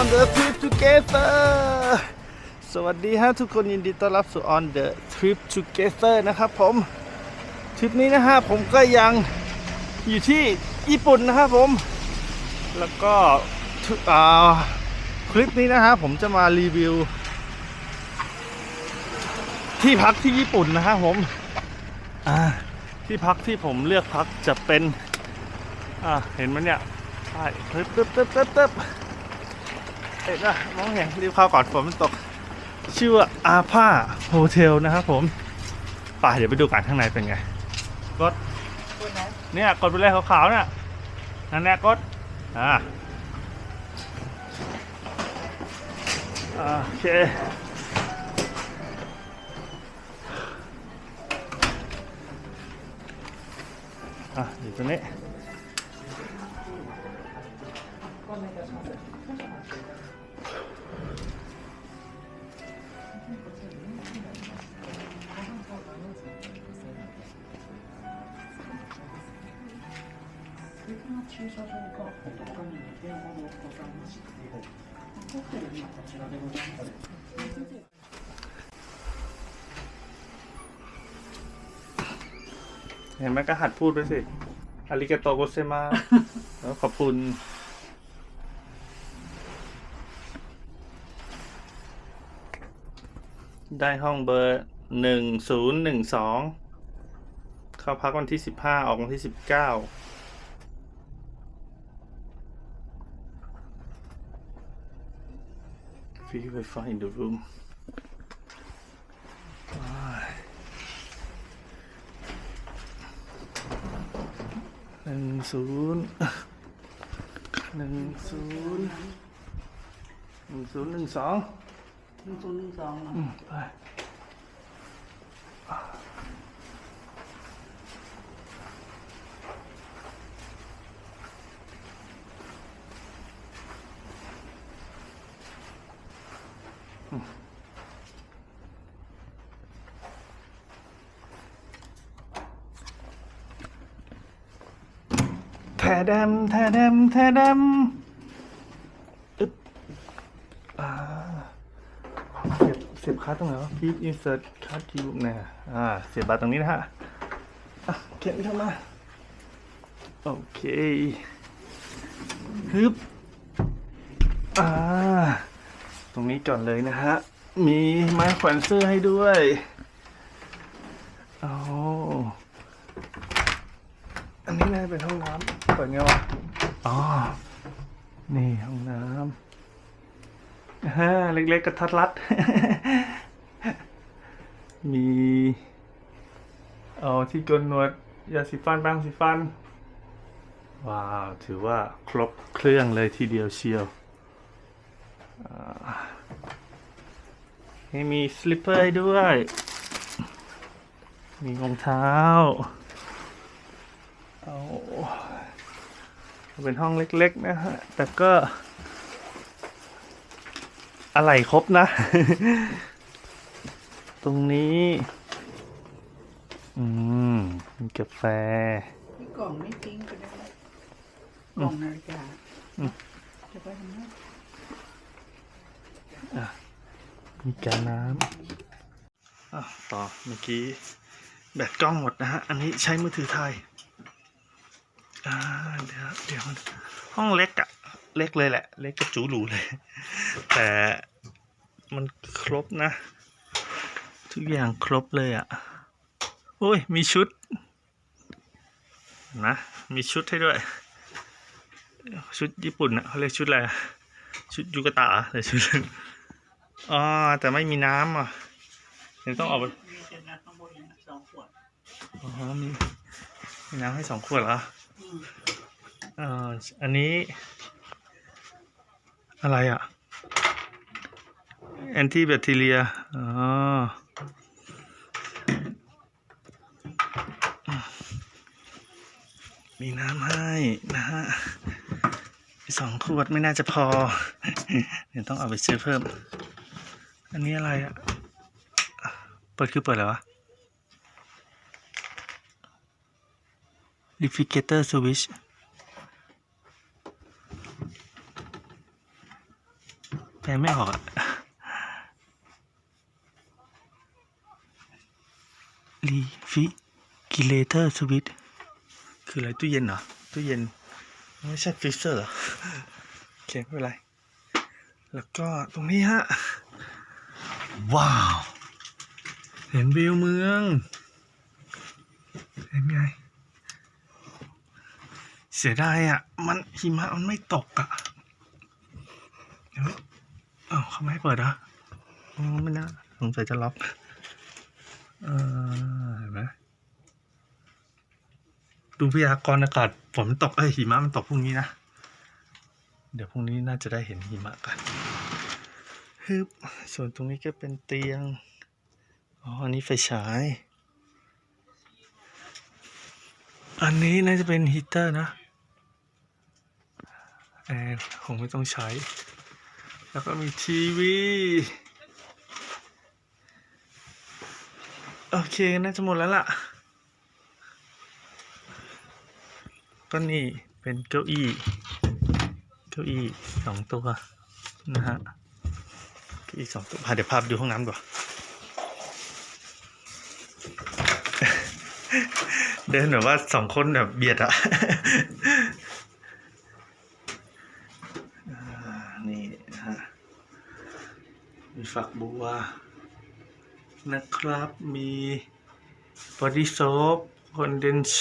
on the trip together สวัสดีฮะทุกคนยินดีต้อนรับสู่ on the trip together นะครับผม ทริปนี้นะฮะผมก็ยังอยู่ที่ญี่ปุ่นนะครับผม แล้วก็คลิปนี้นะฮะผมจะมารีวิว ที่พักที่ญี่ปุ่นนะครับผมที่พักที่ผมเลือกพักจะเป็น อ่าเห็นไหมเนี่ยใช่ตึ๊บตึ๊บตึ๊บตึ๊บตึ๊บ ห็นนะมองเห็นรีบเข้าก่อนฝนมันตก ชื่อว่าอาพาโฮเทลนะครับผมป่าเดี๋ยวไปดูกันข้างในเป็นไงกดเนี่ยกดไปเลยขาวๆเนี่ยนั่นแหละกดอ่าอ่าโอเคอะอยู่ตรงนี้ 車場がフォトカメラでほどございまして、ホテル今こちらでございます。 เห็นไหมก็หัดพูดด้วยสิ อาริกาโตโกเซมาแล้วขอบคุณ ได้ห้องเบอร์หนึ่งศูนย์หนึ่งสองเข้าพักวันที่สิบห้าออกวันที่สิบเก้า Free Wi-Fi in the room หนึ่งศูนย์หนึ่งศูนย์หนึ่งศูนย์หนึ่งสอง หนึ่งศูนย์หนึ่งสองอืมไป แทดมแทดมแทดมอึ๊บอ่าเสียบเสียบคัสตรงไหนวะ Keep insert card key เนี่ยอ่า เสียบบัตรตรงนี้นะฮะอะเขียนเข้ามาโอเคฮึบอ่า รงนี้ก่อนเลยนะฮะ มีไม้แขวนเสื้อให้ด้วยเอาอันนี้น่าจะเป็นห้องน้ำเปิดไงวะ อ๋อ นี่ห้องน้ำฮ่าเล็กๆกระทัดรัด มีเอาที่กนหนวดยาสีฟันแป้งสีฟัน ว้าว ถือว่าครบเครื่องเลยทีเดียวเชียว ให้มีสลิปเปอร์ให้ด้วย มีรองเท้า เอาเป็นห้องเล็กๆนะฮะ แต่ก็ อะไรครบนะ ตรงนี้ อืม มีกาแฟมีกล่องไม่ทิ้งไปได้ไหมกล่องนาฬิกาอืมจะไปทำไม มีแกน้ำอะต่อเมื่อกี้แบตกล้องหมดนะฮะ อันนี้ใช้มือถือถ่ายอ่าเดี๋ยวเดี๋ยวห้องเล็กอะเล็กเลยแหละ เล็กกระจูหรูเลย แต่มันครบนะ ทุกอย่างครบเลยอะโอ้ย มีชุด นะ มีชุดให้ด้วย ชุดญี่ปุ่นอะเขาเรียกชุดอะไร ชุดยูกตะหรือชุด อ๋อแต่ไม่มีน้ำอะเดี๋ยวต้องออกไปมีเจนนะข้างบนนะสองขวดอ๋อมีมีน้ำให้สองขวดเหรออืมเอ่ออันนี้ อะไรอะแอนตี้แบคทีเรียอ๋อมีน้ำให้นะฮะสองขวดไม่น่าจะพอ เดี๋ยวต้องเอาไปซื้อเพิ่ม อันนี้อะไรอะเปิดคือเปิดอะไรวะ Refrigerator Switch ลไม่ออกอะรีฟิกิเลเตอร์สวิตคืออะไรตู้เย็นเหรอ ตู้เย็น ไม่ใช่ฟรีเซอร์เหรอโอเคไม่เป็นไร แล้วก็ตรงนี้ฮะ ว้าว เห็นวิวเมือง เห็นไง เสียดายอะ มันหิมะมันไม่ตกอะเดี๋ยวอ้าวเขาไม่ให้เปิดอะอ๋อไม่น่าสงสัยจะล็อกเออเห็นไหมดูพยากรณ์อากาศฝนมันตกเอ้ยหิมะมันตกพรุ่งนี้นะ เดี๋ยวพรุ่งนี้น่าจะได้เห็นหิมะกัน ฮึบส่วนตรงนี้ก็เป็นเตียง อ๋อ อันนี้ไฟฉาย อันนี้น่าจะเป็นฮีเตอร์นะแอร์คงไม่ต้องใช้ แล้วก็มีทีวี โอเค น่าจะหมดแล้วล่ะ ก็นี่เป็นเก้าอี้ เก้าอี้สองตัวนะฮะ เก้าอี้สองตัวพาเดี๋ยวพาไปดูห้องน้ำก่อนเดินแบบว่าสองคนแบบเบียดอะอ่านี่ฮะมีฝักบัว นะครับ มีบอดี้โซฟคอนเดนเช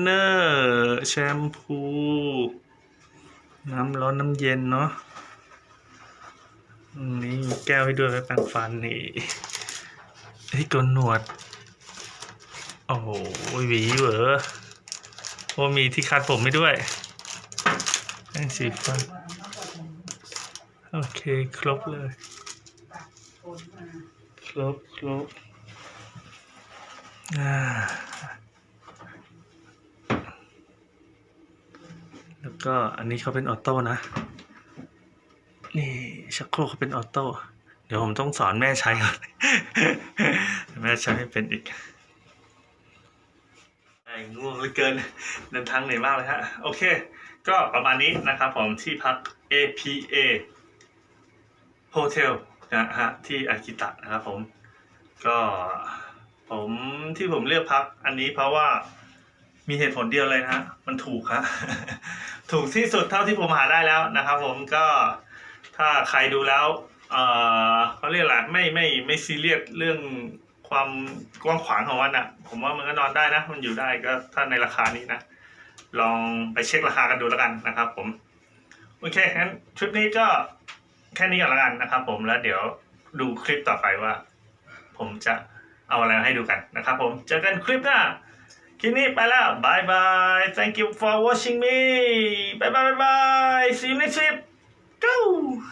เนอร์แชมพู น้ำร้อนน้ำเย็นเนาะอืมนี่ แก้วให้ด้วยไว้แปรงฟันนี่ที่กนหนวด โอ้โหหวีเหวอโอ้มีที่คัดผมให้ด้วยแป้งสีฟัน โอเคครบเลย ครบครบอ่าแล้วก็อันนี้เขาเป็นออโต้นะ นี่ชักโครกเขาเป็นออโต้ เดี๋ยวผมต้องสอนแม่ใช้ก่อน แม่ใช้ให้เป็นอีกไอ้ง่วงเหลือเกินเดินทางเหนื่อยมากเลยฮะ โอเค ก็ประมาณนี้นะครับผมที่พัก APA Hotel นะฮะที่อากิตะนะครับผม ก็ผมที่ผมเลือกพักอันนี้เพราะว่ามีเหตุผลเดียวเลยนะฮะ มันถูกฮะถูกที่สุดเท่าที่ผมหาได้แล้วนะครับผมก็ ถ้าใครดูแล้วเอ่อเขาเรียกอะไรไม่ไม่ไม่ซีเรียสเรื่องความกว้างขวางของมันอะ ผมว่ามันก็นอนได้นะ มันอยู่ได้ก็ถ้าในราคานี้นะ ลองไปเช็คราคากันดูแล้วกันนะครับ ผม โอเคงั้นทริปนี้ก็แค่นี้ก่อนล้วกันนะครับผมแล้วเดี๋ยวดูคลิปต่อไปว่า ผมจะเอาอะไรมาให้ดูกันนะครับผมเจอกันคลิปหน้าคลิปนี้ไปแล้วบายบาย thank you for watching me บายบายบายบาย see you next trip go